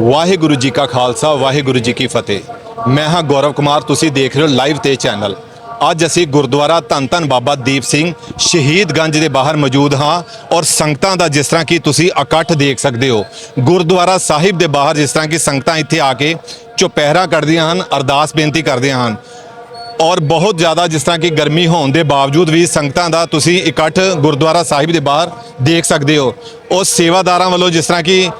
ਵਾਹਿਗੁਰੂ ਜੀ ਕਾ ਖਾਲਸਾ, ਵਾਹਿਗੁਰੂ ਜੀ ਕੀ ਫਤਿਹ। ਮੈਂ ਹਾਂ ਗੌਰਵ ਕੁਮਾਰ, ਤੁਸੀਂ ਦੇਖ ਰਹੇ ਹੋ ਲਾਈਵ ਤੇ ਚੈਨਲ। ਅੱਜ ਅਸੀਂ ਗੁਰਦੁਆਰਾ ਧੰਨ ਧੰਨ ਬਾਬਾ ਦੀਪ ਸਿੰਘ ਸ਼ਹੀਦਗੰਜ ਦੇ ਬਾਹਰ ਮੌਜੂਦ ਹਾਂ ਔਰ ਸੰਗਤਾਂ ਦਾ ਜਿਸ ਤਰ੍ਹਾਂ ਕਿ ਤੁਸੀਂ ਇਕੱਠ ਦੇਖ ਸਕਦੇ ਹੋ। ਗੁਰਦੁਆਰਾ ਸਾਹਿਬ ਦੇ ਬਾਹਰ ਜਿਸ ਤਰ੍ਹਾਂ ਕਿ ਸੰਗਤਾਂ ਇੱਥੇ ਆ ਕੇ ਚੁਪਹਿਰਾ ਕਰਦੀਆਂ ਹਨ, ਅਰਦਾਸ ਬੇਨਤੀ ਕਰਦੀਆਂ ਹਨ। ਔਰ ਬਹੁਤ ਜ਼ਿਆਦਾ ਜਿਸ ਤਰ੍ਹਾਂ ਕਿ ਗਰਮੀ ਹੋਣ ਦੇ ਬਾਵਜੂਦ ਵੀ ਸੰਗਤਾਂ ਦਾ ਤੁਸੀਂ ਇਕੱਠ ਗੁਰਦੁਆਰਾ ਸਾਹਿਬ ਦੇ ਬਾਹਰ ਦੇਖ ਸਕਦੇ ਹੋ। ਉਹ ਸੇਵਾਦਾਰਾਂ ਵੱਲੋਂ ਜਿਸ ਤਰ੍ਹਾਂ ਕਿ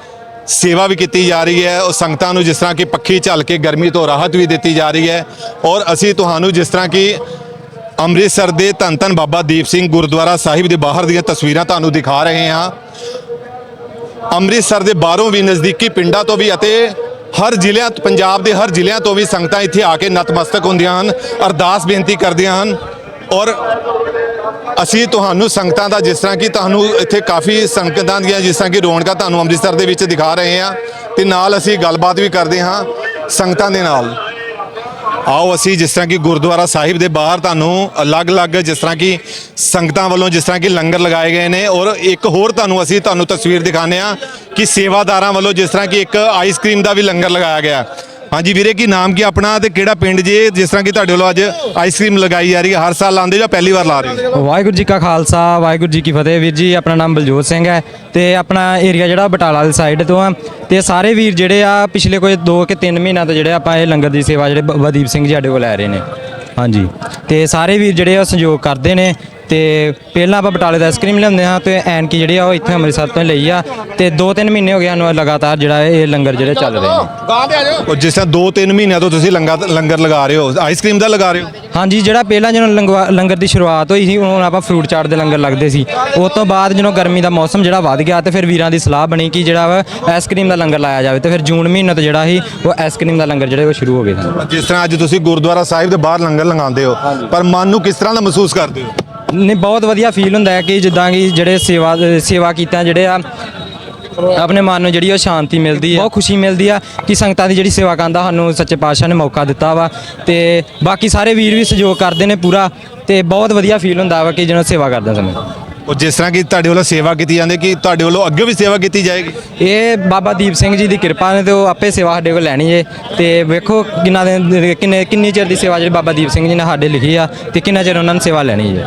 ਸੇਵਾ ਵੀ ਕੀਤੀ ਜਾ ਰਹੀ ਹੈ, ਉਹ ਸੰਗਤਾਂ ਨੂੰ ਜਿਸ ਤਰ੍ਹਾਂ ਕਿ ਪੱਖੀ ਝੱਲ ਕੇ ਗਰਮੀ ਤੋਂ ਰਾਹਤ ਵੀ ਦਿੱਤੀ ਜਾ ਰਹੀ ਹੈ ਔਰ ਅਸੀਂ ਤੁਹਾਨੂੰ ਜਿਸ ਤਰ੍ਹਾਂ ਕਿ ਅੰਮ੍ਰਿਤਸਰ ਦੇ ਧੰਨ ਧੰਨ ਬਾਬਾ ਦੀਪ ਸਿੰਘ ਗੁਰਦੁਆਰਾ ਸਾਹਿਬ ਦੇ ਬਾਹਰ ਦੀਆਂ ਤਸਵੀਰਾਂ ਤੁਹਾਨੂੰ ਦਿਖਾ ਰਹੇ ਹਾਂ। ਅੰਮ੍ਰਿਤਸਰ ਦੇ ਬਾਹਰੋਂ ਵੀ ਨਜ਼ਦੀਕੀ ਪਿੰਡਾਂ ਤੋਂ ਵੀ ਅਤੇ ਹਰ ਜ਼ਿਲ੍ਹਿਆਂ ਪੰਜਾਬ ਦੇ ਹਰ ਜ਼ਿਲ੍ਹਿਆਂ ਤੋਂ ਵੀ ਸੰਗਤਾਂ ਇੱਥੇ ਆ ਕੇ ਨਤਮਸਤਕ ਹੁੰਦੀਆਂ ਹਨ, ਅਰਦਾਸ ਬੇਨਤੀ ਕਰਦੀਆਂ ਹਨ ਔਰ ਅਸੀਂ ਤੁਹਾਨੂੰ ਸੰਗਤਾਂ ਦਾ ਜਿਸ ਤਰ੍ਹਾਂ ਕਿ ਤੁਹਾਨੂੰ ਇੱਥੇ ਕਾਫੀ ਸੰਗਤਾਂ ਦੀਆਂ ਜਿਸ ਤਰ੍ਹਾਂ ਕਿ ਰੌਣਕਾਂ ਤੁਹਾਨੂੰ ਅੰਮ੍ਰਿਤਸਰ ਦੇ ਵਿੱਚ ਦਿਖਾ ਰਹੇ ਹਾਂ ਤੇ ਨਾਲ ਅਸੀਂ ਗੱਲਬਾਤ ਵੀ ਕਰਦੇ ਹਾਂ ਸੰਗਤਾਂ ਦੇ ਨਾਲ। ਆਓ ਅਸੀਂ ਜਿਸ ਤਰ੍ਹਾਂ ਕਿ ਗੁਰਦੁਆਰਾ ਸਾਹਿਬ ਦੇ ਬਾਹਰ ਤੁਹਾਨੂੰ ਅਲੱਗ-ਅਲੱਗ ਜਿਸ ਤਰ੍ਹਾਂ ਕਿ ਸੰਗਤਾਂ ਵੱਲੋਂ ਜਿਸ ਤਰ੍ਹਾਂ ਕਿ ਲੰਗਰ ਲਗਾਏ ਗਏ ਨੇ ਔਰ ਇੱਕ ਹੋਰ ਤੁਹਾਨੂੰ ਅਸੀਂ ਤੁਹਾਨੂੰ ਤਸਵੀਰ ਦਿਖਾਉਂਦੇ ਆ ਕਿ ਸੇਵਾਦਾਰਾਂ ਵੱਲੋਂ ਜਿਸ ਤਰ੍ਹਾਂ ਕਿ ਇੱਕ ਆਈਸਕ੍ਰੀਮ ਦਾ ਵੀ ਲੰਗਰ ਲਗਾਇਆ ਗਿਆ। ਹਾਂਜੀ ਵੀਰੇ, ਕੀ ਨਾਮ ਕੀ ਆਪਣਾ ਤੇ ਕਿਹੜਾ ਪਿੰਡ ਜੇ? ਜਿਸ ਤਰ੍ਹਾਂ ਕਿ ਤੁਹਾਡੇ ਵੱਲੋਂ ਅੱਜ ਆਈਸਕ੍ਰੀਮ ਲਗਾਈ ਜਾ ਰਹੀ ਹੈ, ਹਰ ਸਾਲ ਲਾਉਂਦੇ ਜਾਂ ਪਹਿਲੀ ਵਾਰ ਲਾ ਰਹੇ ਹੋ? ਵਾਹਿਗੁਰੂ ਜੀ ਕਾ ਖਾਲਸਾ, ਵਾਹਿਗੁਰੂ ਜੀ ਕੀ ਫਤਿਹ ਵੀਰ ਜੀ, ਆਪਣਾ ਨਾਮ ਬਲਜੋਤ ਸਿੰਘ ਹੈ ਤੇ ਆਪਣਾ ਏਰੀਆ ਜਿਹੜਾ ਬਟਾਲਾ ਦੀ ਸਾਈਡ ਤੋਂ ਆ। ਤੇ ਸਾਰੇ ਵੀਰ ਜਿਹੜੇ ਆ, ਪਿਛਲੇ ਕੋਈ 2 ਕਿ 3 ਮਹੀਨਿਆਂ ਤੋਂ ਜਿਹੜੇ ਆਪਾਂ ਇਹ ਲੰਗਰ ਦੀ ਸੇਵਾ ਜਿਹੜੇ ਬ- ਬਦੀਪ ਸਿੰਘ ਜੀ ਸਾਡੇ ਕੋਲ ਲੈ ਰਹੇ ਨੇ। ਹਾਂਜੀ, ਤੇ ਸਾਰੇ ਵੀਰ ਜਿਹੜੇ ਆ ਸਹਿਯੋਗ ਕਰਦੇ ਨੇ ਤੇ ਪਹਿਲਾਂ ਆਪਾਂ ਬਟਾਲੇ ਦਾ ਆਈਸਕ੍ਰੀਮ ਲਿਆਉਂਦੇ ਹਾਂ ਤੇ ਐਨਕੀ ਜਿਹੜੀ ਆ ਉਹ ਇੱਥੇ ਅੰਮ੍ਰਿਤਸਰ ਤੋਂ ਲਈ ਆ ਤੇ 2-3 ਮਹੀਨੇ ਹੋ ਗਏ ਸਾਨੂੰ ਲਗਾਤਾਰ ਜਿਹੜਾ ਇਹ ਲੰਗਰ ਜਿਹੜੇ ਚੱਲ ਰਹੇ ਨੇ। ਉਹ ਜਿਸ ਤਰ੍ਹਾਂ 2-3 ਮਹੀਨਿਆਂ ਤੋਂ ਤੁਸੀਂ ਲੰਗਰ ਲੰਗਰ ਲਗਾ ਰਹੇ ਹੋ ਆਈਸਕ੍ਰੀਮ ਦਾ ਲਗਾ ਰਹੇ ਹੋ? ਹਾਂਜੀ ਜਿਹੜਾ ਪਹਿਲਾਂ ਜਦੋਂ ਲੰਗਵਾ- ਲੰਗਰ ਦੀ ਸ਼ੁਰੂਆਤ ਹੋਈ ਸੀ ਹੁਣ ਆਪਾਂ ਫਰੂਟ ਚਾਟ ਦੇ ਲੰਗਰ ਲੱਗਦੇ ਸੀ। ਉਸ ਤੋਂ ਬਾਅਦ ਜਦੋਂ ਗਰਮੀ ਦਾ ਮੌਸਮ ਜਿਹੜਾ ਵੱਧ ਗਿਆ ਤੇ ਫਿਰ ਵੀਰਾਂ ਦੀ ਸਲਾਹ ਬਣੀ ਕਿ ਜਿਹੜਾ ਵਾ ਆਈਸਕ੍ਰੀਮ ਦਾ ਲੰਗਰ ਲਾਇਆ ਜਾਵੇ ਤੇ ਫਿਰ ਜੂਨ ਮਹੀਨੇ ਤੋਂ ਜਿਹੜਾ ਸੀ ਉਹ ਆਈਸਕ੍ਰੀਮ ਦਾ ਲੰਗਰ ਜਿਹੜੇ ਉਹ ਸ਼ੁਰੂ ਹੋ ਗਏ ਸਨ। ਜਿਸ ਤਰ੍ਹਾਂ ਅੱਜ ਤੁਸੀਂ ਗੁਰਦੁਆਰਾ ਸਾਹਿਬ ਦੇ ਬਾਹਰ ਲੰਗਰ ਲਗਾਉਂਦੇ ਹੋ ਪਰ ਮਨ ਨੂੰ ਕਿਸ ਤਰ੍ਹਾਂ ਦਾ ਮਹਿਸੂਸ ਕਰਦੇ ਹੋ? ਨਹੀਂ ਬਹੁਤ ਵਧੀਆ ਫੀਲ ਹੁੰਦਾ ਹੈ ਕਿ ਜਿੱਦਾਂ ਕਿ ਜਿਹੜੇ ਸੇਵਾ ਸੇਵਾ ਕੀਤਾ ਜਿਹੜੇ ਆ ਆਪਣੇ ਮਨ ਨੂੰ ਜਿਹੜੀ ਉਹ ਸ਼ਾਂਤੀ ਮਿਲਦੀ ਹੈ ਬਹੁਤ ਖੁਸ਼ੀ ਮਿਲਦੀ ਆ ਕਿ ਸੰਗਤਾਂ ਦੀ ਜਿਹੜੀ ਸੇਵਾ ਕਰਨ ਦਾ ਸਾਨੂੰ ਸੱਚੇ ਪਾਤਸ਼ਾਹ ਨੇ ਮੌਕਾ ਦਿੱਤਾ ਵਾ। ਤੇ ਬਾਕੀ ਸਾਰੇ ਵੀਰ ਵੀ ਸਹਿਯੋਗ ਕਰਦੇ ਨੇ ਪੂਰਾ ਤੇ ਬਹੁਤ ਵਧੀਆ ਫੀਲ ਹੁੰਦਾ ਵਾ ਕਿ ਜਦੋਂ ਸੇਵਾ ਕਰਦੇ ਸਮੇਂ। ਉਹ ਜਿਸ ਤਰ੍ਹਾਂ ਕਿ ਤੁਹਾਡੇ ਵੱਲੋਂ ਸੇਵਾ ਕੀਤੀ ਜਾਂਦੀ ਕਿ ਤੁਹਾਡੇ ਵੱਲੋਂ ਅੱਗੇ ਵੀ ਸੇਵਾ ਕੀਤੀ ਜਾਏਗੀ? ਇਹ ਬਾਬਾ ਦੀਪ ਸਿੰਘ ਜੀ ਦੀ ਕਿਰਪਾ ਨੇ ਤੇ ਉਹ ਆਪੇ ਸੇਵਾ ਸਾਡੇ ਕੋਲ ਲੈਣੀ ਏ। ਤੇ ਵੇਖੋ ਕਿੰਨਾ ਦੇ ਕਿੰਨੇ ਕਿੰਨੀ ਚਿਰ ਦੀ ਸੇਵਾ ਜਿਹੜੀ ਬਾਬਾ ਦੀਪ ਸਿੰਘ ਜੀ ਨੇ ਸਾਡੇ ਲਿਖੀ ਆ ਤੇ ਕਿੰਨਾ ਚਿਰ ਉਹਨਾਂ ਨੇ ਸੇਵਾ ਲੈਣੀ ਏ।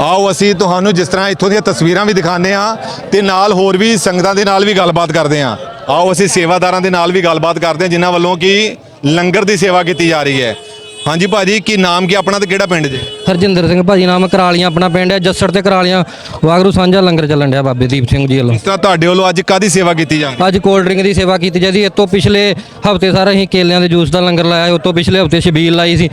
ਆਓ ਅਸੀਂ ਤੁਹਾਨੂੰ ਜਿਸ ਤਰ੍ਹਾਂ ਇੱਥੋਂ ਦੀਆਂ ਤਸਵੀਰਾਂ ਵੀ ਦਿਖਾਉਂਦੇ ਹਾਂ ਤੇ ਨਾਲ ਹੋਰ ਵੀ ਸੰਗਤਾਂ ਦੇ ਨਾਲ ਵੀ ਗੱਲਬਾਤ ਕਰਦੇ ਹਾਂ। ਆਓ ਅਸੀਂ ਸੇਵਾਦਾਰਾਂ ਦੇ ਨਾਲ ਵੀ ਗੱਲਬਾਤ ਕਰਦੇ ਹਾਂ ਜਿਨ੍ਹਾਂ ਵੱਲੋਂ ਕਿ ਲੰਗਰ ਦੀ ਸੇਵਾ ਕੀਤੀ ਜਾ ਰਹੀ ਹੈ। ਹਾਂਜੀ ਭਾਜੀ ਕੀ ਨਾਮ ਕੀ ਆਪਣਾ ਤੇ ਕਿਹੜਾ ਪਿੰਡ ਜੇ? ਹਰਜਿੰਦਰ ਸਿੰਘ ਭਾਜੀ ਨਾਮ ਕਰਾਲੀਆਂ ਆਪਣਾ ਪਿੰਡ ਹੈ ਜੱਸੜ ਤੇ ਕਰਾਲੀਆਂ। ਵਾਗਰੂ ਸਾਂਝਾ ਲੰਗਰ ਚੱਲਣ ਡਿਆ ਬਾਬੇ ਦੀਪ ਸਿੰਘ ਜੀ ਵੱਲੋਂ। ਇਸ ਤਰ੍ਹਾਂ ਤੁਹਾਡੇ ਵੱਲੋਂ ਅੱਜ ਕਾਦੀ ਸੇਵਾ ਕੀਤੀ ਜਾਂਦੀ ਅੱਜ ਕੋਲਡ ਡਰਿੰਕ ਦੀ ਸੇਵਾ ਕੀਤੀ ਜਾਂਦੀ ਇਸ ਤੋਂ ਪਿਛਲੇ ਹਫ਼ਤੇ ਸਾਰਾ ਅਸੀਂ ਕੇਲਿਆਂ ਦੇ ਜੂਸ ਦਾ ਲੰਗਰ ਲਾਇਆ ਉਸ ਤੋਂ ਪਿਛਲੇ ਹਫ਼ਤੇ ਛਬੀਲ ਲਾਈ ਸੀ।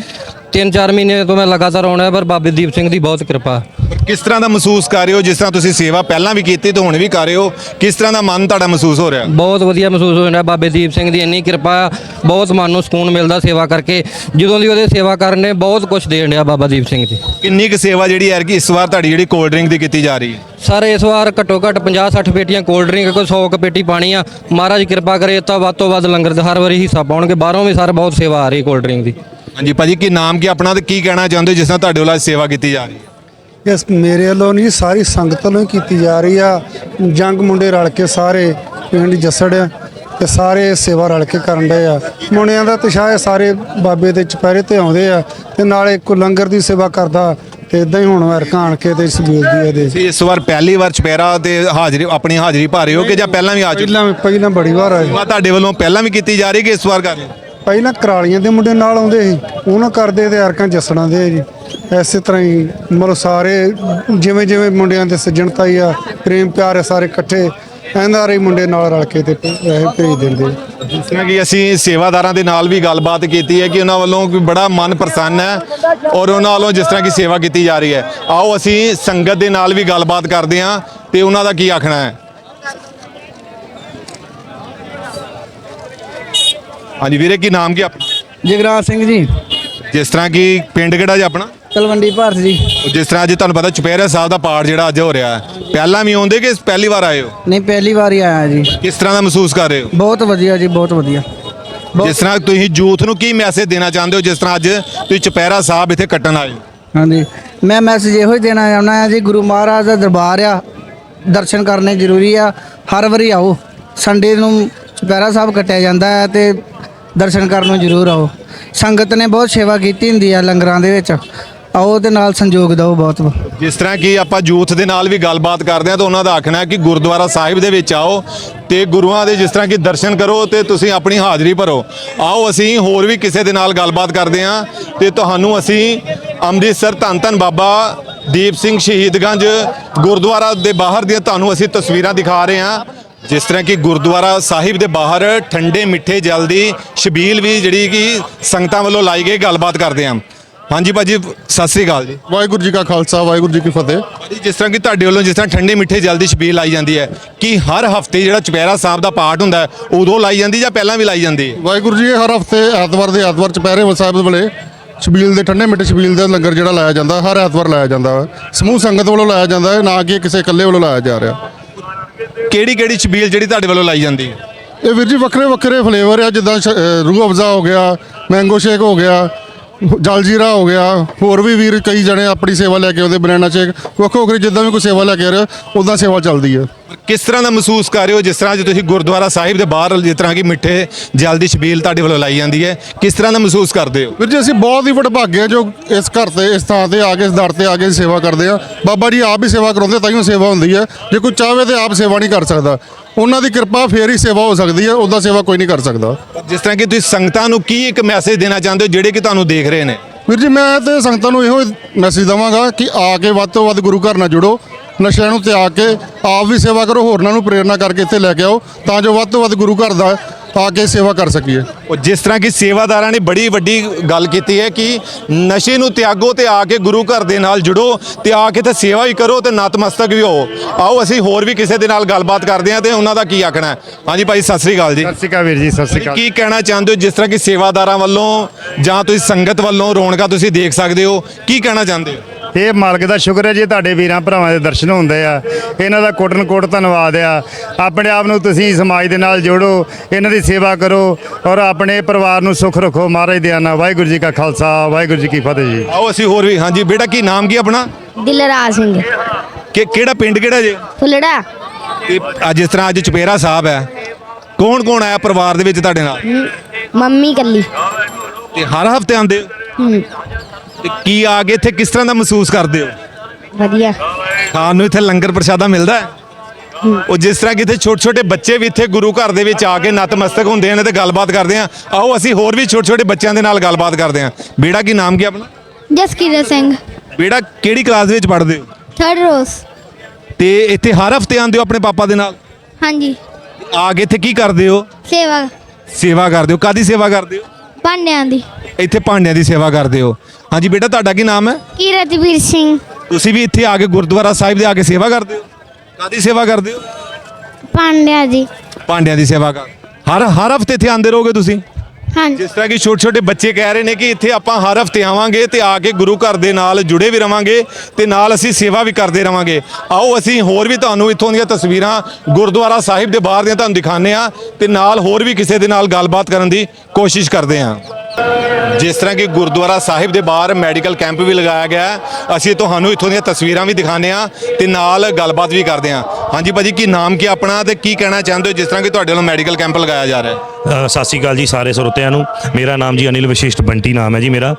ਤਿੰਨ ਚਾਰ ਮਹੀਨੇ ਤੋਂ ਮੈਂ ਲਗਾਤਾਰ ਆਉਣਾ ਪਰ ਬਾਬੇ ਦੀਪ ਸਿੰਘ ਦੀ ਬਹੁਤ ਕਿਰਪਾ। ਕਿਸ ਤਰ੍ਹਾਂ ਦਾ ਮਹਿਸੂਸ ਕਰ ਰਹੇ ਹੋ? ਜਿਸ ਤਰ੍ਹਾਂ ਤੁਸੀਂ ਸੇਵਾ ਪਹਿਲਾਂ ਵੀ ਕੀਤੀ ਤੇ ਹੁਣ ਵੀ ਕਰ ਰਹੇ ਹੋ ਕਿਸ ਤਰ੍ਹਾਂ ਦਾ ਮਨ ਤੁਹਾਡਾ ਮਹਿਸੂਸ ਹੋ ਰਿਹਾ? ਬਹੁਤ ਵਧੀਆ ਮਹਿਸੂਸ ਹੋ ਰਿਹਾ ਬਾਬੇ ਦੀਪ ਸਿੰਘ ਦੀ ਇੰਨੀ ਕਿਰਪਾ ਬਹੁਤ ਮਨ ਨੂੰ ਸਕੂਨ ਮਿਲਦਾ ਸੇਵਾ ਕਰਕੇ। ਜਦੋਂ ਦੀ ਉਹਦੇ ਸੇਵਾ ਕਰਨ ਨੇ ਬਹੁਤ ਕੁਝ ਦੇਣ ਡਿਆ ਬਾਬਾ ਦੀਪ ਸਿੰਘ ਜੀ। ਕਿੰਨੀ ਕੁ ਸੇਵਾ ਜਿਹੜੀ ਹੈ ਕਿ ਇਸ ਵਾਰ ਤੁਹਾਡੀ ਜਿਹੜੀ ਕੋਲਡ ਡਰਿੰਕ ਦੀ ਕੀਤੀ ਜਾ ਰਹੀ ਹੈ? ਸਰ ਇਸ ਵਾਰ ਘੱਟੋ ਘੱਟ 50 60 ਪੇਟੀਆਂ ਕੋਲਡ ਡਰਿੰਕ ਕੋਈ 100 ਕੁ ਪੇਟੀ ਪਾਣੀ ਆ। ਮਹਾਰਾਜ ਕਿਰਪਾ ਕਰੇ ਤਾਂ ਵੱਧ ਤੋਂ ਵੱਧ ਲੰਗਰ ਦੇ ਹਰ ਵਾਰੀ ਹਿੱਸਾ ਪਾਉਣਗੇ। ਬਾਹਰੋਂ ਵੀ ਸਰ ਬਹੁਤ ਸੇਵਾ ਆ ਰਹੀ ਕੋਲਡ ਡਰਿੰਕ ਦੀ। ਹਾਂਜੀ ਭਾਜੀ ਕੀ ਨਾਮ ਕੀ ਆਪਣਾ ਤੇ ਕੀ ਕਹਿਣਾ ਚਾਹੁੰਦੇ ਹੋ ਜਿਸ ਤਰ੍ਹਾਂ ਤੁਹਾਡੇ ਵੱਲੋਂ ਅੱਜ ਸੇਵਾ ਕੀਤੀ ਜਾ ਰਹੀ ਹੈ? ਇਸ ਮੇਰੇ ਵੱਲੋਂ ਨਹੀਂ ਸਾਰੀ ਸੰਗਤ ਵੱਲੋਂ ਹੀ ਕੀਤੀ ਜਾ ਰਹੀ ਆ। ਜੰਗ ਮੁੰਡੇ ਰਲ ਕੇ ਸਾਰੇ ਪਿੰਡ ਜੱਸੜ ਤੇ ਸਾਰੇ ਸੇਵਾ ਰਲ ਕੇ ਕਰਨ ਡਏ ਆ। ਮੁੰਡਿਆਂ ਦਾ ਉਤਸ਼ਾਹ ਹੈ ਸਾਰੇ ਬਾਬੇ ਦੇ ਚੁਪਹਿਰੇ ਤੇ ਆਉਂਦੇ ਆ ਤੇ ਨਾਲੇ ਕੋ ਲੰਗਰ ਦੀ ਸੇਵਾ ਕਰਦਾ ਤੇ ਇਦਾਂ ਹੀ ਹੁਣ ਵਰਕਾਂ ਆਣ ਕੇ ਤੇ ਸਬੀਲ ਦੀ ਇਹਦੇ। ਤੁਸੀਂ ਇਸ ਵਾਰ ਪਹਿਲੀ ਵਾਰ ਚੁਪਹਿਰਾ ਤੇ ਹਾਜ਼ਰੀ ਆਪਣੀ ਹਾਜ਼ਰੀ ਭਾ ਰਹੇ ਹੋ ਕਿ ਜਾਂ ਪਹਿਲਾਂ ਵੀ ਆ ਚੁੱਕੇ? ਪਹਿਲਾਂ ਪਹਿਲਾਂ ਬੜੀ ਵਾਰ ਆਏ। ਤੁਹਾਡੇ ਵੱਲੋਂ ਪਹਿਲਾਂ ਵੀ ਕੀਤੀ ਜਾ ਰਹੀ ਕਿ ਇਸ ਵਾਰ ਕਰ ਰਹੇ ਹੋ? ਪਹਿਲਾਂ ਕਰਾਲੀਆਂ ਦੇ ਮੁੰਡੇ ਨਾਲ ਆਉਂਦੇ ਸੀ ਉਹਨਾਂ ਕਰਦੇ ਤੇ ਅਰਕਾਂ ਜੱਸੜਾਂ ਦੇ ਜੀ। ਐਸੇ ਤਰ੍ਹਾਂ ਹੀ ਮਤਲਬ ਸਾਰੇ ਜਿਵੇਂ ਜਿਵੇਂ ਮੁੰਡਿਆਂ ਦੇ ਸੱਜਣਤਾ ਹੀ ਆ, ਪ੍ਰੇਮ ਪਿਆਰ ਹੈ ਸਾਰੇ ਇਕੱਠੇ, ਐਂਦਾ ਰਹੀ ਮੁੰਡੇ ਨਾਲ ਰਲ ਕੇ ਤੇ ਪੈਸੇ ਭੇਜ ਦਿੰਦੇ। ਜਿਸ ਤਰ੍ਹਾਂ ਕਿ ਅਸੀਂ ਸੇਵਾਦਾਰਾਂ ਦੇ ਨਾਲ ਵੀ ਗੱਲਬਾਤ ਕੀਤੀ ਹੈ ਕਿ ਉਹਨਾਂ ਵੱਲੋਂ ਵੀ ਬੜਾ ਮਨ ਪ੍ਰਸੰਨ ਹੈ ਔਰ ਉਹਨਾਂ ਵੱਲੋਂ ਜਿਸ ਤਰ੍ਹਾਂ ਕਿ ਸੇਵਾ ਕੀਤੀ ਜਾ ਰਹੀ ਹੈ। ਆਓ ਅਸੀਂ ਸੰਗਤ ਦੇ ਨਾਲ ਵੀ ਗੱਲਬਾਤ ਕਰਦੇ ਹਾਂ ਤੇ ਉਹਨਾਂ ਦਾ ਕੀ ਆਖਣਾ ਹੈ? ਹਾਂਜੀ ਵੀਰੇ ਕੀ ਨਾਮ ਕੀ ਆਪਣਾ ਜਗਰਾਜ ਸਿੰਘ ਜੀ। ਜਿਸ ਤਰ੍ਹਾਂ ਕਿ ਪਿੰਡ ਕਿਹੜਾ ਜੀ ਆਪਣਾ? ਤਲਵੰਡੀ ਭਾਰਤ ਜੀ। ਜਿਸ ਤਰ੍ਹਾਂ ਅੱਜ ਤੁਹਾਨੂੰ ਪਤਾ ਚੁਪਹਿਰਾ ਸਾਹਿਬ ਦਾ ਪਾਠ ਜਿਹੜਾ ਅੱਜ ਹੋ ਰਿਹਾ ਹੈ। ਪਹਿਲਾਂ ਵੀ ਆਉਂਦੇ ਕਿ ਪਹਿਲੀ ਵਾਰ ਆਏ ਹੋ? ਨਹੀਂ ਪਹਿਲੀ ਵਾਰ ਹੀ ਆਇਆ ਜੀ। ਕਿਸ ਤਰ੍ਹਾਂ ਦਾ ਮਹਿਸੂਸ ਕਰ ਰਹੇ ਹੋ? ਬਹੁਤ ਵਧੀਆ ਜੀ ਬਹੁਤ ਵਧੀਆ। ਜਿਸ ਤਰ੍ਹਾਂ ਤੁਸੀਂ ਯੂਥ ਨੂੰ ਕੀ ਮੈਸੇਜ ਦੇਣਾ ਚਾਹੁੰਦੇ ਹੋ ਜਿਸ ਤਰ੍ਹਾਂ ਅੱਜ ਤੁਸੀਂ ਚੁਪਹਿਰਾ ਸਾਹਿਬ ਇੱਥੇ ਕੱਟਣ ਆਏ ਹੋ? ਹਾਂਜੀ। ਮੈਂ ਮੈਸੇਜ ਇਹੋ ਹੀ ਦੇਣਾ ਚਾਹੁੰਦਾ ਹਾਂ ਜੀ ਗੁਰੂ ਮਹਾਰਾਜ ਦਾ ਦਰਬਾਰ ਆ। ਦਰਸ਼ਨ ਕਰਨੇ ਜ਼ਰੂਰੀ ਆ। ਹਰ ਵਾਰੀ ਆਓ। ਸੰਡੇ ਨੂੰ ਚੁਪਹਿਰਾ ਸਾਹਿਬ ਕੱਟਿਆ ਜਾਂਦਾ ਹੈ ਤੇ ਦਰਸ਼ਨ ਕਰਨ ਨੂੰ ਜ਼ਰੂਰ ਆਓ। ਸੰਗਤ ਨੇ ਬਹੁਤ ਸੇਵਾ ਕੀਤੀ ਹੁੰਦੀ ਆ ਲੰਗਰਾਂ ਦੇ ਵਿੱਚ। ਆਓ ਤੇ ਨਾਲ ਸੰਯੋਗ ਦਿਓ ਬਹੁਤ। ਜਿਸ ਤਰ੍ਹਾਂ ਕਿ ਆਪਾਂ ਯੂਥ ਦੇ ਨਾਲ ਵੀ ਗੱਲਬਾਤ ਕਰਦੇ ਹਾਂ ਤਾਂ ਉਹਨਾਂ ਦਾ ਆਖਣਾ ਹੈ ਕਿ ਗੁਰਦੁਆਰਾ ਸਾਹਿਬ ਦੇ ਵਿੱਚ ਆਓ ਤੇ ਗੁਰੂਆਂ ਦੇ ਜਿਸ ਤਰ੍ਹਾਂ ਕਿ ਦਰਸ਼ਨ ਕਰੋ ਤੇ ਤੁਸੀਂ ਆਪਣੀ ਹਾਜ਼ਰੀ ਭਰੋ। ਆਓ ਅਸੀਂ ਹੋਰ ਵੀ ਕਿਸੇ ਦੇ ਨਾਲ ਗੱਲਬਾਤ ਕਰਦੇ ਹਾਂ ਤੇ ਤੁਹਾਨੂੰ ਅਸੀਂ ਅੰਮ੍ਰਿਤਸਰ ਧੰਨ ਧੰਨ ਬਾਬਾ ਦੀਪ ਸਿੰਘ ਸ਼ਹੀਦਗੰਜ ਗੁਰਦੁਆਰਾ ਦੇ ਬਾਹਰ ਦੀਆਂ ਤੁਹਾਨੂੰ ਅਸੀਂ ਤਸਵੀਰਾਂ ਦਿਖਾ ਰਹੇ ਹਾਂ। ਜਿਸ ਤਰ੍ਹਾਂ ਕਿ ਗੁਰਦੁਆਰਾ ਸਾਹਿਬ ਦੇ ਬਾਹਰ ਠੰਡੇ ਮਿੱਠੇ ਜਲ ਦੀ ਛਬੀਲ ਵੀ ਜਿਹੜੀ ਕਿ ਸੰਗਤਾਂ ਵੱਲੋਂ ਲਾਈ ਗਈ ਗੱਲਬਾਤ ਕਰਦੇ ਹਾਂ ਹਾਂਜੀ ਭਾਜੀ ਸਤਿ ਸ੍ਰੀ ਅਕਾਲ ਜੀ। ਵਾਹਿਗੁਰੂ ਜੀ ਕਾ ਖਾਲਸਾ ਵਾਹਿਗੁਰੂ ਜੀ ਕੀ ਫਤਿਹ। ਜੀ, ਜਿਸ ਤਰ੍ਹਾਂ ਕਿ ਤੁਹਾਡੇ ਵੱਲੋਂ ਜਿਸ ਤਰ੍ਹਾਂ ਠੰਡੇ ਮਿੱਠੇ ਜਲ ਦੀ ਛਬੀਲ ਲਾਈ ਜਾਂਦੀ ਹੈ ਕਿ ਹਰ ਹਫ਼ਤੇ ਜਿਹੜਾ ਚੁਪਹਿਰਾ ਸਾਹਿਬ ਦਾ ਪਾਠ ਹੁੰਦਾ ਹੈ ਉਦੋਂ ਲਾਈ ਜਾਂਦੀ ਜਾਂ ਪਹਿਲਾਂ ਵੀ ਲਾਈ ਜਾਂਦੀ ਹੈ? ਵਾਹਿਗੁਰੂ ਜੀ ਇਹ ਹਰ ਹਫ਼ਤੇ ਐਤਵਾਰ ਦੇ ਐਤਵਾਰ ਚੁਪਹਿਰੇ ਸਾਹਿਬ ਵੇਲੇ ਛਬੀਲ ਦੇ ਠੰਡੇ ਮਿੱਠੇ ਛਬੀਲ ਦਾ ਲੰਗਰ ਜਿਹੜਾ ਲਾਇਆ ਜਾਂਦਾ ਹਰ ਐਤਵਾਰ ਲਾਇਆ ਜਾਂਦਾ। ਹੈ ਸਮੂਹ ਸੰਗਤ ਵੱਲੋਂ ਲਾਇਆ ਜਾਂਦਾ ਹੈ ਨਾ ਕਿ ਕਿਸੇ ਇਕੱਲੇ ਵੱਲੋਂ ਲਾਇਆ ਜਾ ਰਿਹਾ। ਕਿਹੜੀ ਕਿਹੜੀ ਛਬੀਲ ਜਿਹੜੀ ਤੁਹਾਡੇ ਵੱਲੋਂ ਲਾਈ ਜਾਂਦੀ ਹੈ? ਇਹ ਵੀਰ ਜੀ ਵੱਖਰੇ ਵੱਖਰੇ ਫਲੇਵਰ ਆ, ਜਿੱਦਾਂ ਸ਼- ਅਹ, ਰੂਹ ਅਫਜ਼ਾ ਹੋ ਗਿਆ ਮੈਂਗੋ ਸ਼ੇਕ ਹੋ ਗਿਆ, ਜਲਜੀਰਾ ਹੋ ਗਿਆ, ਹੋਰ ਵੀ ਵੀਰ ਕਈ ਜਣੇ ਆਪਣੀ ਸੇਵਾ ਲੈ ਕੇ ਆਉਂਦੇ ਬਨਾਨਾ ਸ਼ੇਕ ਵੱਖੋ ਵੱਖਰੀ ਜਿੱਦਾਂ ਵੀ ਕੋਈ ਸੇਵਾ ਲੈ ਕੇ ਆ ਰਿਹਾ ਉਦਾਂ ਸੇਵਾ ਚੱਲਦੀ ਹੈ ਕਿਸ ਤਰ੍ਹਾਂ ਦਾ ਮਹਿਸੂਸ ਕਰ ਰਹੇ ਹੋ? ਜਿਸ ਤਰ੍ਹਾਂ ਜੇ ਤੁਸੀਂ ਗੁਰਦੁਆਰਾ ਸਾਹਿਬ ਦੇ ਬਾਹਰ ਜਿਸ ਤਰ੍ਹਾਂ ਕਿ ਮਿੱਠੇ ਜਲ ਦੀ ਛਬੀਲ ਤੁਹਾਡੇ ਵੱਲੋਂ ਲਾਈ ਜਾਂਦੀ ਹੈ ਕਿਸ ਤਰ੍ਹਾਂ ਦਾ ਮਹਿਸੂਸ ਕਰਦੇ ਹੋ? ਵੀਰ ਜੀ ਅਸੀਂ ਬਹੁਤ ਹੀ ਵਡਭਾਗੇ ਹਾਂ ਜੋ ਇਸ ਘਰ ਤੇ ਇਸ ਥਾਂ ਤੇ ਆ ਕੇ ਇਸ ਦਰ ਤੇ ਆ ਕੇ ਸੇਵਾ ਕਰਦੇ ਆ ਬਾਬਾ ਜੀ ਆਪ ਹੀ ਸੇਵਾ ਕਰਾਉਂਦੇ ਤਾਂ ਹੀ ਉਹ ਸੇਵਾ ਹੁੰਦੀ ਹੈ। ਜੇ ਕੋਈ ਚਾਹਵੇ ਤੇ ਆਪ ਸੇਵਾ ਨਹੀਂ ਕਰ ਸਕਦਾ। ਉਹਨਾਂ ਦੀ ਕਿਰਪਾ ਫੇਰ ਹੀ ਸੇਵਾ ਹੋ ਸਕਦੀ ਹੈ ਉਹਦਾ ਸੇਵਾ ਕੋਈ ਨਹੀਂ ਕਰ ਸਕਦਾ। ਜਿਸ ਤਰ੍ਹਾਂ ਕਿ ਤੁਸੀਂ ਸੰਗਤਾਂ ਨੂੰ ਕੀ ਇੱਕ ਮੈਸੇਜ ਦੇਣਾ ਚਾਹੁੰਦੇ ਹੋ ਜਿਹੜੇ ਕਿ ਤੁਹਾਨੂੰ ਦੇਖ ਰਹੇ ਨੇ? ਵੀਰ ਜੀ ਮੈਂ ਤੇ ਸੰਗਤਾਂ ਨੂੰ ਇਹੋ ਮੈਸੇਜ ਦਵਾਂਗਾ ਕਿ ਆ ਕੇ ਵੱਧ ਤੋਂ ਵੱਧ ਗੁਰੂ ਘਰ ਨਾਲ ਜੁੜੋ। ਨਸ਼ਿਆਂ ਨੂੰ ਤਿਆਗ ਕੇ ਆਪ ਵੀ ਸੇਵਾ ਕਰੋ ਹੋਰਨਾਂ ਨੂੰ ਪ੍ਰੇਰਨਾ ਕਰਕੇ ਇੱਥੇ ਲੈ ਕੇ ਆਓ ਤਾਂ ਜੋ ਵੱਧ ਤੋਂ ਵੱਧ ਗੁਰੂ ਘਰ ਦਾ ਆ ਕੇ ਸੇਵਾ ਕਰ ਸਕੀਏ। ਉਹ ਜਿਸ ਤਰ੍ਹਾਂ ਕਿ ਸੇਵਾਦਾਰਾਂ ਨੇ ਬੜੀ ਵੱਡੀ ਗੱਲ ਕੀਤੀ ਹੈ ਕਿ ਨਸ਼ੇ ਨੂੰ ਤਿਆਗੋ ਤੇ ਆ ਕੇ ਗੁਰੂ ਘਰ ਦੇ ਨਾਲ ਜੁੜੋ ਤੇ ਆ ਕੇ ਤੇ ਸੇਵਾ ਵੀ ਕਰੋ ਤੇ ਨਤਮਸਤਕ ਵੀ ਹੋ ਆਓ ਅਸੀਂ ਹੋਰ ਵੀ ਕਿਸੇ ਦੇ ਨਾਲ ਗੱਲਬਾਤ ਕਰਦੇ ਹਾਂ ਤੇ ਉਹਨਾਂ ਦਾ ਕੀ ਆਖਣਾ ਹੈ? ਹਾਂਜੀ ਭਾਈ ਸਤਿ ਸ੍ਰੀ ਅਕਾਲ ਜੀ। ਸਤਿ ਸ਼੍ਰੀ ਅਕਾਲ ਵੀਰ ਜੀ ਸਤਿ ਸ਼੍ਰੀ ਅਕਾਲ। ਕੀ ਕਹਿਣਾ ਚਾਹੁੰਦੇ ਹੋ ਜਿਸ ਤਰ੍ਹਾਂ ਕਿ ਸੇਵਾਦਾਰਾਂ ਵੱਲੋਂ ਜਾਂ ਤੁਸੀਂ ਸੰਗਤ ਵੱਲੋਂ ਰੌਣਕਾਂ ਤੁਸੀਂ ਦੇਖ ਸਕਦੇ ਹੋ ਕੀ ਕਹਿਣਾ ਚਾਹੁੰਦੇ ਹੋ? ਇਹ ਮਾਲਕ ਦਾ ਸ਼ੁਕਰ ਹੈ ਜੀ ਤੁਹਾਡੇ ਵੀਰਾਂ ਭਰਾਵਾਂ ਦੇ ਦਰਸ਼ਨ ਹੁੰਦੇ ਆ। ਇਹਨਾਂ ਦਾ ਕੋਟਨ ਕੋਟ ਧੰਨਵਾਦ ਆ। ਆਪਣੇ ਆਪ ਨੂੰ ਤੁਸੀਂ ਸਮਾਜ ਦੇ ਨਾਲ ਜੋੜੋ ਇਹਨਾਂ ਦੀ ਸੇਵਾ ਕਰੋ ਔਰ ਆਪਣੇ ਪਰਿਵਾਰ ਨੂੰ ਸੁਖ ਰੱਖੋ। ਮਹਾਰਾਜ ਦੇ ਆਨਾ ਵਾਹਿਗੁਰੂ ਜੀ ਕਾ ਖਾਲਸਾ ਵਾਹਿਗੁਰੂ ਜੀ ਕੀ ਫਤਿਹ ਜੀ। ਆਓ ਅਸੀਂ ਹੋਰ ਵੀ ਹਾਂਜੀ ਬੇਟਾ ਕੀ ਨਾਮ ਕੀ ਆਪਣਾ? ਦਿਲਰਾਜ ਸਿੰਘ। ਕਿ ਕਿਹੜਾ ਪਿੰਡ ਕਿਹੜਾ ਜੇ? ਫੁੱਲੜਾ। ਤੇ ਅੱਜ ਜਿਸ ਤਰ੍ਹਾਂ ਅੱਜ ਚੁਪੇਰਾ ਸਾਹਿਬ ਹੈ। ਕੌਣ ਕੌਣ ਆਇਆ ਪਰਿਵਾਰ ਦੇ ਵਿੱਚ ਤੁਹਾਡੇ ਨਾਲ? ਮੰਮੀ ਕੱਲੀ। ਤੇ ਹਰ ਹਫ਼ਤੇ ਆਉਂਦੇ? ਹੋ ਹੂੰ। ਤੇ ਕੀ ਆ ਕੇ ਇੱਥੇ ਕਿਸ ਤਰ੍ਹਾਂ ਦਾ ਮਹਿਸੂਸ ਕਰਦੇ ਹੋ? ਵਧੀਆ। ਖਾਣ ਨੂੰ ਇੱਥੇ ਲੰਗਰ ਪ੍ਰਸ਼ਾਦਾ ਮਿਲਦਾ ਹੈ? ਉਹ ਜਿਸ ਤਰ੍ਹਾਂ ਕਿ ਇੱਥੇ ਛੋਟੇ ਛੋਟੇ ਬੱਚੇ ਵੀ ਇੱਥੇ ਗੁਰੂ ਘਰ ਦੇ ਵਿੱਚ ਆ ਕੇ ਨਤਮਸਤਕ ਹੁੰਦੇ ਨੇ ਤੇ ਗੱਲਬਾਤ ਕਰਦੇ ਆ ਆਓ ਅਸੀਂ ਹੋਰ ਵੀ ਛੋਟੇ ਛੋਟੇ ਬੱਚਿਆਂ ਦੇ ਨਾਲ ਗੱਲਬਾਤ ਕਰਦੇ ਆ ਬੇੜਾ ਕੀ ਨਾਮ ਕੀ ਆਪਣਾ? ਜਸਕੀਰਤ ਸਿੰਘ। ਬੇੜਾ ਕਿਹੜੀ ਕਲਾਸ ਦੇ ਵਿੱਚ ਪੜ੍ਹਦੇ ਹੋ? ਥਰਡ ਰੋਸ ਤੇ ਇੱਥੇ ਹਰ ਹਫ਼ਤੇ ਆਉਂਦੇ ਹੋ ਆਪਣੇ ਪਾਪਾ ਦੇ ਨਾਲ? ਹਾਂਜੀ। ਆ ਕੇ ਇੱਥੇ ਕੀ ਕਰਦੇ ਹੋ? ਸੇਵਾ। ਸੇਵਾ ਕਰਦੇ ਹੋ। ਕਾਦੀ ਸੇਵਾ ਕਰਦੇ ਹੋ? ਭਾਂਡਿਆਂ ਦੀ। ਇੱਥੇ ਭਾਂਡਿਆਂ ਦੀ ਸੇਵਾ ਕਰਦੇ ਹੋ। ਹਾਂਜੀ ਬੇਟਾ ਤੁਹਾਡਾ ਕੀ ਨਾਮ ਹੈ? ਕੀਰਤਵੀਰ ਸਿੰਘ। ਤੁਸੀਂ ਵੀ ਇੱਥੇ ਆ ਕੇ ਗੁਰਦੁਆਰਾ ਸਾਹਿਬ ਦੇ ਆ ਕੇ ਸੇਵਾ ਕਰਦੇ ਹੋ? ਕਾਦੀ ਸੇਵਾ ਕਰਦੇ ਹੋ? ਭਾਂਡਿਆਂ ਦੀ। ਭਾਂਡਿਆਂ ਦੀ ਸੇਵਾ ਕਰ ਹਰ ਹਰ ਹਫ਼ਤੇ ਇੱਥੇ ਆਉਂਦੇ ਰਹੋਗੇ ਤੁਸੀਂ? ਹਾਂਜੀ। ਜਿਸ ਤਰ੍ਹਾਂ ਕਿ ਛੋਟੇ ਛੋਟੇ ਬੱਚੇ ਕਹਿ ਰਹੇ ਨੇ ਕਿ ਇੱਥੇ ਆਪਾਂ ਹਰ ਹਫ਼ਤੇ ਆਵਾਂਗੇ ਤੇ ਆ ਕੇ ਗੁਰੂ ਘਰ ਦੇ ਨਾਲ ਜੁੜੇ ਵੀ ਰਵਾਂਗੇ ਤੇ ਨਾਲ ਅਸੀਂ ਸੇਵਾ ਵੀ ਕਰਦੇ ਰਵਾਂਗੇ। ਆਓ ਅਸੀਂ ਹੋਰ ਵੀ ਤੁਹਾਨੂੰ ਇੱਥੋਂ ਦੀਆਂ ਤਸਵੀਰਾਂ ਗੁਰਦੁਆਰਾ ਸਾਹਿਬ ਦੇ ਬਾਹਰ ਦੀਆਂ ਤੁਹਾਨੂੰ ਦਿਖਾਉਂਦੇ ਆ ਤੇ ਨਾਲ ਹੋਰ ਵੀ ਕਿਸੇ ਦੇ ਨਾਲ ਗੱਲਬਾਤ ਕਰਨ ਦੀ ਕੋਸ਼ਿਸ਼ ਕਰਦੇ ਹਾਂ। ਜਿਸ ਤਰ੍ਹਾਂ ਕਿ ਗੁਰਦੁਆਰਾ ਸਾਹਿਬ ਦੇ ਬਾਹਰ ਮੈਡੀਕਲ ਕੈਂਪ ਵੀ ਲਗਾਇਆ ਗਿਆ ਅਸੀਂ ਤੁਹਾਨੂੰ ਇੱਥੋਂ ਦੀਆਂ ਤਸਵੀਰਾਂ ਵੀ ਦਿਖਾਉਂਦੇ ਆ ਤੇ ਨਾਲ ਗੱਲਬਾਤ ਵੀ ਕਰਦੇ ਆ ਹਾਂਜੀ ਭਾਜੀ, ਕੀ ਨਾਮ, ਕੀ ਆਪਣਾ ਤੇ ਕੀ ਕਹਿਣਾ ਚਾਹੁੰਦੇ ਹੋ ਜਿਸ ਤਰ੍ਹਾਂ ਕਿ ਤੁਹਾਡੇ ਵੱਲੋਂ ਮੈਡੀਕਲ ਕੈਂਪ ਲਗਾਇਆ ਜਾ ਰਿਹਾ ਹੈ? ਸਤਿ ਸ਼੍ਰੀ ਅਕਾਲ ਜੀ ਸਾਰੇ ਸਰੋਤਿਆਂ ਨੂੰ। ਮੇਰਾ ਨਾਮ ਜੀ ਅਨਿਲ ਵਿਸ਼ਿਸ਼ਟ ਬੰਟੀ ਨਾਮ ਹੈ ਜੀ ਮੇਰਾ।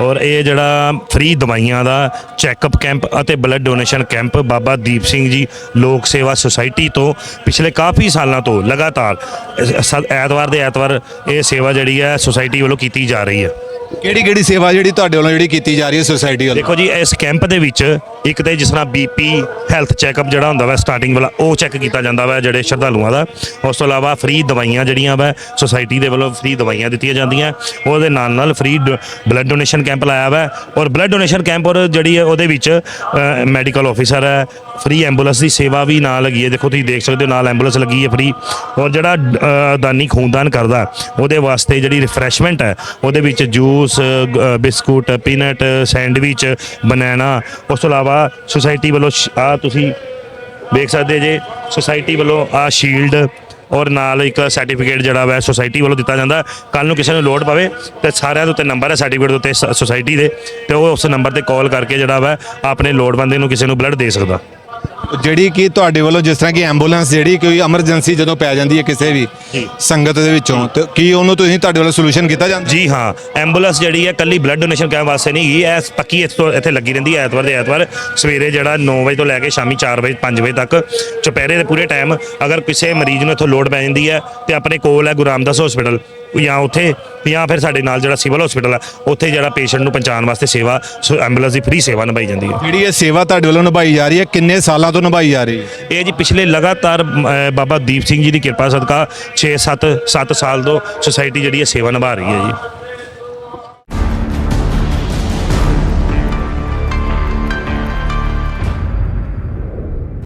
ਔਰ ਇਹ ਜਿਹੜਾ ਫ੍ਰੀ ਦਵਾਈਆਂ ਦਾ ਚੈੱਕਅਪ ਕੈਂਪ ਅਤੇ blood donation camp Baba Deep Singh ji ਲੋਕ ਸੇਵਾ ਸੁਸਾਇਟੀ ਤੋਂ ਪਿਛਲੇ ਕਾਫੀ ਸਾਲਾਂ ਤੋਂ ਲਗਾਤਾਰ ਸ- ਐਤਵਾਰ ਦੇ ਐਤਵਾਰ ਇਹ ਸੇਵਾ ਜਿਹੜੀ ਹੈ ਸੁਸਾਇਟੀ ਵੱਲੋਂ ਕੀਤੀ ਜਾ ਰਹੀ ਹੈ। мир. ਕਿਹੜੀ ਕਿਹੜੀ ਸੇਵਾ ਜਿਹੜੀ ਤੁਹਾਡੇ ਵੱਲੋਂ ਜਿਹੜੀ ਕੀਤੀ ਜਾ ਰਹੀ ਹੈ ਸੁਸਾਇਟੀ ਵੱਲੋਂ? ਦੇਖੋ ਜੀ, ਇਸ ਕੈਂਪ ਦੇ ਵਿੱਚ ਇੱਕ ਤੇ ਜਿਸ ਤਰ੍ਹਾਂ ਬੀਪੀ ਹੈਲਥ ਚੈੱਕਅਪ ਜਿਹੜਾ ਹੁੰਦਾ ਵਾ ਸਟਾਰਟਿੰਗ ਵਾਲਾ, ਉਹ ਚੈੱਕ ਕੀਤਾ ਜਾਂਦਾ ਵਾ ਜਿਹੜੇ ਸ਼ਰਧਾਲੂਆਂ ਦਾ। ਉਸ ਤੋਂ ਇਲਾਵਾ ਫ੍ਰੀ ਦਵਾਈਆਂ ਜਿਹੜੀਆਂ ਵਾ, ਸੁਸਾਇਟੀ ਦੇ ਵੱਲੋਂ ਫ੍ਰੀ ਦਵਾਈਆਂ ਦਿੱਤੀਆਂ ਜਾਂਦੀਆਂ। ਉਹਦੇ ਨਾਲ ਨਾਲ ਫ੍ਰੀ ਬਲੱਡ ਡੋਨੇਸ਼ਨ ਕੈਂਪ ਲਾਇਆ ਵਾ। ਔਰ ਬਲੱਡ ਡੋਨੇਸ਼ਨ ਕੈਂਪ ਔਰ ਜਿਹੜੀ ਹੈ, ਉਹਦੇ ਵਿੱਚ ਮੈਡੀਕਲ ਆਫੀਸਰ ਹੈ ਫ੍ਰੀ ਐਂਬੂਲੈਂਸ ਦੀ ਸੇਵਾ ਵੀ ਨਾਲ ਲੱਗੀ ਹੈ। ਦੇਖੋ, ਤੁਸੀਂ ਦੇਖ ਸਕਦੇ ਹੋ, ਨਾਲ ਐਂਬੂਲੈਂਸ ਲੱਗੀ ਹੈ ਫ੍ਰੀ ਔਰ ਜਿਹੜਾ ਦਾਨੀ ਖੂਨਦਾਨ ਕਰਦਾ, ਉਹਦੇ ਵਾਸਤੇ ਜਿਹੜੀ ਰਿਫਰੈਸ਼ਮੈਂਟ ਹੈ, ਉਹਦੇ ਵਿੱਚ juice juice biscuit, peanut, sandwich, banana. ਉਸ ਤੋਂ ਇਲਾਵਾ ਸੁਸਾਇਟੀ ਵੱਲੋਂ ਆ ਤੁਸੀਂ ਦੇਖ ਸਕਦੇ ਜੇ, ਸੁਸਾਇਟੀ ਵੱਲੋਂ ਆ ਸ਼ੀਲਡ ਔਰ ਨਾਲ ਇੱਕ ਸਰਟੀਫਿਕੇਟ ਜਿਹੜਾ ਵਾ ਸੁਸਾਇਟੀ ਵੱਲੋਂ ਦਿੱਤਾ ਜਾਂਦਾ। ਕੱਲ ਨੂੰ ਕਿਸੇ ਨੂੰ ਲੋੜ ਪਵੇ ਤੇ ਸਾਰਿਆਂ ਦੇ ਉੱਤੇ ਨੰਬਰ ਹੈ ਸਰਟੀਫਿਕੇਟ ਦੇ ਉੱਤੇ ਸੁਸਾਇਟੀ ਦੇ, ਤੇ ਉਹ ਉਸ ਨੰਬਰ ਤੇ ਕਾਲ ਕਰਕੇ ਜਿਹੜਾ ਵਾ ਆਪਣੇ ਲੋੜਵੰਦੇ ਨੂੰ ਕਿਸੇ ਨੂੰ ਬਲੱਡ ਦੇ ਸਕਦਾ। ਜਿਹੜੀ ਕਿ ਤੁਹਾਡੇ ਵੱਲੋਂ ਜਿਸ ਤਰ੍ਹਾਂ ਕਿ ਐਂਬੂਲੈਂਸ ਜਿਹੜੀ ਕੋਈ ਐਮਰਜੈਂਸੀ ਜਦੋਂ ਪੈ ਜਾਂਦੀ ਹੈ ਕਿਸੇ ਵੀ ਸੰਗਤ ਦੇ ਵਿੱਚੋਂ ਤੇ ਕੀ ਉਹਨੂੰ ਤੁਸੀਂ ਤੁਹਾਡੇ ਵੱਲੋਂ ਸੋਲੂਸ਼ਨ ਕੀਤਾ ਜਾਂਦਾ? ਜੀ ਹਾਂ ਐਂਬੂਲੈਂਸ ਜਿਹੜੀ ਹੈ ਕੱਲੀ ਬਲੱਡ ਡੋਨੇਸ਼ਨ ਕਰਨ ਵਾਸਤੇ ਨਹੀਂ ਗਈ ਐ ਪੱਕੀ ਇੱਥੋਂ ਇੱਥੇ ਲੱਗੀ ਰਹਿੰਦੀ ਹੈ ਐਤਵਾਰ ਦੇ ਐਤਵਾਰ ਸਵੇਰੇ ਜਿਹੜਾ 9 ਵਜੇ ਤੋਂ ਲੈ ਕੇ ਸ਼ਾਮੀ 4 ਵਜੇ 5 ਵਜੇ ਤੱਕ ਚੁਪਹਿਰੇ ਦੇ ਪੂਰੇ ਟਾਈਮ ਅਗਰ ਕਿਸੇ ਮਰੀਜ਼ ਨੂੰ ਇੱਥੋਂ ਲੋਡ ਪੈ ਜਾਂਦੀ ਹੈ ਤੇ ਆਪਣੇ ਕੋਲ ਹੈ ਗੁਰੂ ਰਾਮਦਾਸ ਹਸਪੀਟਲ ਜਾਂ ਉੱਥੇ ਜਾਂ ਫਿਰ ਸਾਡੇ ਨਾਲ ਜਿਹੜਾ ਸਿਵਲ ਹਸਪੀਟਲ ਹੈ ਉੱਥੇ ਜਿਹੜਾ ਪੇਸ਼ੈਂਟ ਨੂੰ ਪਹੁੰਚਾਉਣ ਵਾਸਤੇ ਸੇਵਾ ਸੋ ਐਂਬੂਲੈਂਸ ਦੀ ਫ੍ਰੀ ਸੇਵਾ ਨਿਭਾਈ ਜਾਂਦੀ ਹੈ। ਜਿਹੜੀ ਇਹ ਸੇਵਾ ਤੁਹਾਡੇ ਵੱਲੋਂ ਨਿਭਾਈ ਜਾ ਰਹੀ ਹੈ ਕਿੰਨੇ ਸਾਲਾਂ ਤੋਂ ਨਿਭਾਈ ਜਾ ਰਹੀ ਹੈ? ਇਹ ਜੀ ਪਿਛਲੇ ਲਗਾਤਾਰ ਅਹ, ਬਾਬਾ ਦੀਪ ਸਿੰਘ ਜੀ ਦੀ ਕਿਰਪਾ ਸਦਕਾ 6 7 7 ਸਾਲ ਤੋਂ ਸੁਸਾਇਟੀ ਜਿਹੜੀ ਹੈ ਸੇਵਾ ਨਿਭਾ ਰਹੀ ਹੈ ਜੀ।